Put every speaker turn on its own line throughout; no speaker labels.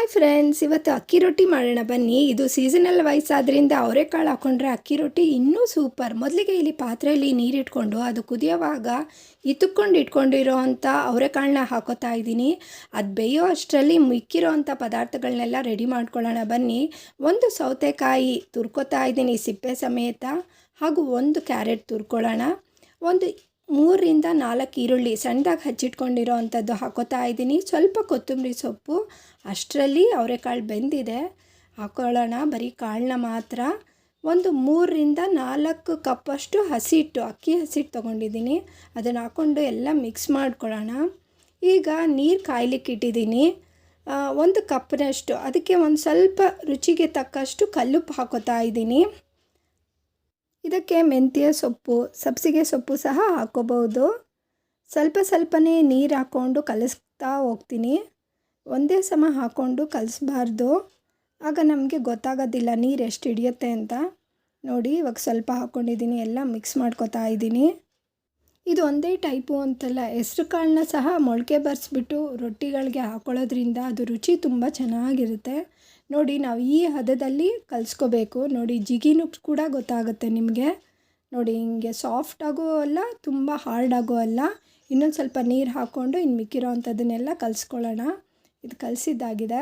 Hi friends ಇವತ್ತು ಅಕ್ಕಿ ರೊಟ್ಟಿ ಮಾಡೋಣ ಬನ್ನಿ. ಇದು ಸೀಸನಲ್ ವೈಸ್ ಆದ್ದರಿಂದ ಅವರೆಕಾಳು ಹಾಕ್ಕೊಂಡ್ರೆ ಅಕ್ಕಿ ರೊಟ್ಟಿ ಇನ್ನೂ ಸೂಪರ್ ಮೊದಲಿಗೆ ಇಲ್ಲಿ ಪಾತ್ರೆಯಲ್ಲಿ ನೀರಿಟ್ಕೊಂಡು ಅದು ಕುದಿಯೋವಾಗ ಇತ್ತುಕೊಂಡು ಇಟ್ಕೊಂಡಿರೋ ಅಂಥ ಅವರೆಕಾಳನ್ನ ಹಾಕೋತಾ ಇದ್ದೀನಿ. ಅದು ಬೇಯೋ ಅಷ್ಟರಲ್ಲಿ ಮಿಕ್ಕಿರೋ ಅಂಥ ಪದಾರ್ಥಗಳನ್ನೆಲ್ಲ ರೆಡಿ ಮಾಡ್ಕೊಳ್ಳೋಣ ಬನ್ನಿ. ಒಂದು ಸೌತೆಕಾಯಿ ತುರ್ಕೋತಾ ಇದ್ದೀನಿ ಸಿಪ್ಪೆ ಸಮೇತ. ಹಾಗೂ ಒಂದು ಕ್ಯಾರೆಟ್ ತುರ್ಕೊಳ್ಳೋಣ. ಒಂದು ಮೂರರಿಂದ ನಾಲ್ಕು ಈರುಳ್ಳಿ ಸಣ್ಣದಾಗಿ ಹಚ್ಚಿಟ್ಕೊಂಡಿರೋ ಅಂಥದ್ದು ಹಾಕೋತಾ ಇದ್ದೀನಿ. ಸ್ವಲ್ಪ ಕೊತ್ತಂಬರಿ ಸೊಪ್ಪು, ಅಷ್ಟರಲ್ಲಿ ಅವರೆಕಾಳು ಬೆಂದಿದೆ. ಹಾಕೊಳ್ಳೋಣ, ಬರೀ ಕಾಳನ್ನ ಮಾತ್ರ. ಒಂದು ಮೂರರಿಂದ ನಾಲ್ಕು ಕಪ್ಪಷ್ಟು ಹಸಿಟ್ಟು ಅಕ್ಕಿ ಹಸಿಟ್ಟು ತೊಗೊಂಡಿದ್ದೀನಿ. ಅದನ್ನು ಹಾಕ್ಕೊಂಡು ಎಲ್ಲ ಮಿಕ್ಸ್ ಮಾಡ್ಕೊಳ್ಳೋಣ. ಈಗ ನೀರು ಕಾಯ್ಲಿಕ್ಕೆ ಇಟ್ಟಿದ್ದೀನಿ. ಒಂದು ಕಪ್ನಷ್ಟು, ಅದಕ್ಕೆ ಒಂದು ಸ್ವಲ್ಪ ರುಚಿಗೆ ತಕ್ಕಷ್ಟು ಕಲ್ಲುಪ್ಪು ಹಾಕೋತಾ ಇದ್ದೀನಿ. ಇದಕ್ಕೆ ಮೆಂತ್ಯ ಸೊಪ್ಪು, ಸಬ್ಸಿಗೆ ಸೊಪ್ಪು ಸಹ ಹಾಕೋಬಹುದು. ಸ್ವಲ್ಪ ಸ್ವಲ್ಪನೇ ನೀರು ಹಾಕ್ಕೊಂಡು ಕಲಿಸ್ತಾ ಹೋಗ್ತೀನಿ. ಒಂದೇ ಸಮ ಹಾಕ್ಕೊಂಡು ಕಲಿಸ್ಬಾರ್ದು. ಆಗ ನಮಗೆ ಗೊತ್ತಾಗೋದಿಲ್ಲ ನೀರು ಎಷ್ಟು ಹಿಡಿಯುತ್ತೆ ಅಂತ. ನೋಡಿ, ಇವಾಗ ಸ್ವಲ್ಪ ಹಾಕ್ಕೊಂಡಿದ್ದೀನಿ ಎಲ್ಲ ಮಿಕ್ಸ್ ಮಾಡ್ಕೋತಾ ಇದ್ದೀನಿ. ಇದು ಒಂದೇ ಟೈಪು ಅಂತಲ್ಲ. ಹೆಸ್ರು ಕಾಳನ್ನ ಸಹ ಮೊಳಕೆ ಬರೆಸ್ಬಿಟ್ಟು ರೊಟ್ಟಿಗಳಿಗೆ ಹಾಕೊಳ್ಳೋದ್ರಿಂದ ಅದು ರುಚಿ ತುಂಬ ಚೆನ್ನಾಗಿರುತ್ತೆ. ನೋಡಿ, ನಾವು ಈ ಹದದಲ್ಲಿ ಕಲಿಸ್ಕೋಬೇಕು. ನೋಡಿ, ಜಿಗಿನೂ ಕೂಡ ಗೊತ್ತಾಗುತ್ತೆ ನಿಮಗೆ. ನೋಡಿ, ಹಿಂಗೆ ಸಾಫ್ಟಾಗೂ ಅಲ್ಲ, ತುಂಬ ಹಾರ್ಡಾಗೂ ಅಲ್ಲ, ಇನ್ನೊಂದು ಸ್ವಲ್ಪ ನೀರು ಹಾಕ್ಕೊಂಡು ಇನ್ನು ಮಿಕ್ಕಿರೋ ಅಂಥದ್ದನ್ನೆಲ್ಲ ಕಲಿಸ್ಕೊಳ್ಳೋಣ. ಇದು ಕಲಸಿದ್ದಾಗಿದೆ.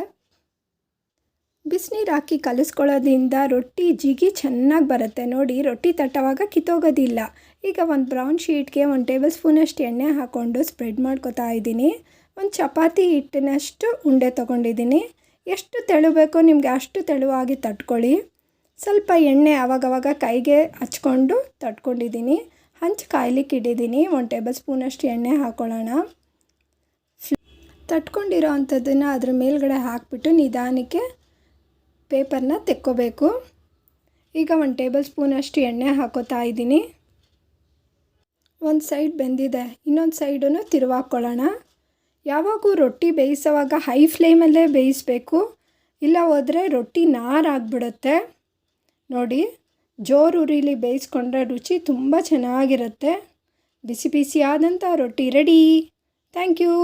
ಬಿಸಿನೀರು ಹಾಕಿ ಕಲಿಸ್ಕೊಳ್ಳೋದ್ರಿಂದ ರೊಟ್ಟಿ ಜಿಗಿ ಚೆನ್ನಾಗಿ ಬರುತ್ತೆ. ನೋಡಿ, ರೊಟ್ಟಿ ತಟ್ಟವಾಗ ಕಿತ್ತೋಗೋದಿಲ್ಲ. ಈಗ ಒಂದು ಬ್ರೌನ್ ಶೀಟ್ಗೆ ಒಂದು ಟೇಬಲ್ ಸ್ಪೂನಷ್ಟು ಎಣ್ಣೆ ಹಾಕ್ಕೊಂಡು ಸ್ಪ್ರೆಡ್ ಮಾಡ್ಕೊತಾ ಇದ್ದೀನಿ. ಒಂದು ಚಪಾತಿ ಹಿಟ್ಟಿನಷ್ಟು ಉಂಡೆ ತೊಗೊಂಡಿದ್ದೀನಿ. ಎಷ್ಟು ತೆಳು ಬೇಕೋ ನಿಮಗೆ ಅಷ್ಟು ತೆಳುವಾಗಿ ತಟ್ಕೊಳ್ಳಿ. ಸ್ವಲ್ಪ ಎಣ್ಣೆ ಆವಾಗವಾಗ ಕೈಗೆ ಹಚ್ಕೊಂಡು ತಟ್ಕೊಂಡಿದ್ದೀನಿ. ಹಂಚು ಕಾಯ್ಲಿಕ್ಕೆ ಇಟ್ಟಿದ್ದೀನಿ. ಒಂದು ಟೇಬಲ್ ಸ್ಪೂನಷ್ಟು ಎಣ್ಣೆ ಹಾಕ್ಕೊಳ್ಳೋಣ ತಟ್ಕೊಂಡಿರೋ ಅಂಥದ್ದನ್ನು ಅದ್ರ ಮೇಲ್ಗಡೆ ಹಾಕ್ಬಿಟ್ಟು ನಿಧಾನಕ್ಕೆ ಪೇಪರ್ನ ತೆಕ್ಕೋಬೇಕು. ಈಗ ಒಂದು ಟೇಬಲ್ ಸ್ಪೂನಷ್ಟು ಎಣ್ಣೆ ಹಾಕೋತಾ ಇದ್ದೀನಿ. ಒಂದು ಸೈಡ್ ಬೆಂದಿದೆ, ಇನ್ನೊಂದು ಸೈಡನ್ನು ತಿರುವಾಕೊಳ್ಳೋಣ. ಯಾವಾಗೂ ರೊಟ್ಟಿ ಬೇಯಿಸೋವಾಗ ಹೈ ಫ್ಲೇಮಲ್ಲೇ ಬೇಯಿಸಬೇಕು, ಇಲ್ಲ ಹೋದರೆ ರೊಟ್ಟಿ ನಾರಾಗ್ಬಿಡುತ್ತೆ ನೋಡಿ, ಜೋರು ಉರಿಲಿ ಬೇಯಿಸ್ಕೊಂಡ್ರೆ ರುಚಿ ತುಂಬ ಚೆನ್ನಾಗಿರುತ್ತೆ. ಬಿಸಿ ಬಿಸಿಯಾದಂಥ ರೊಟ್ಟಿ ರೆಡಿ. Thank you.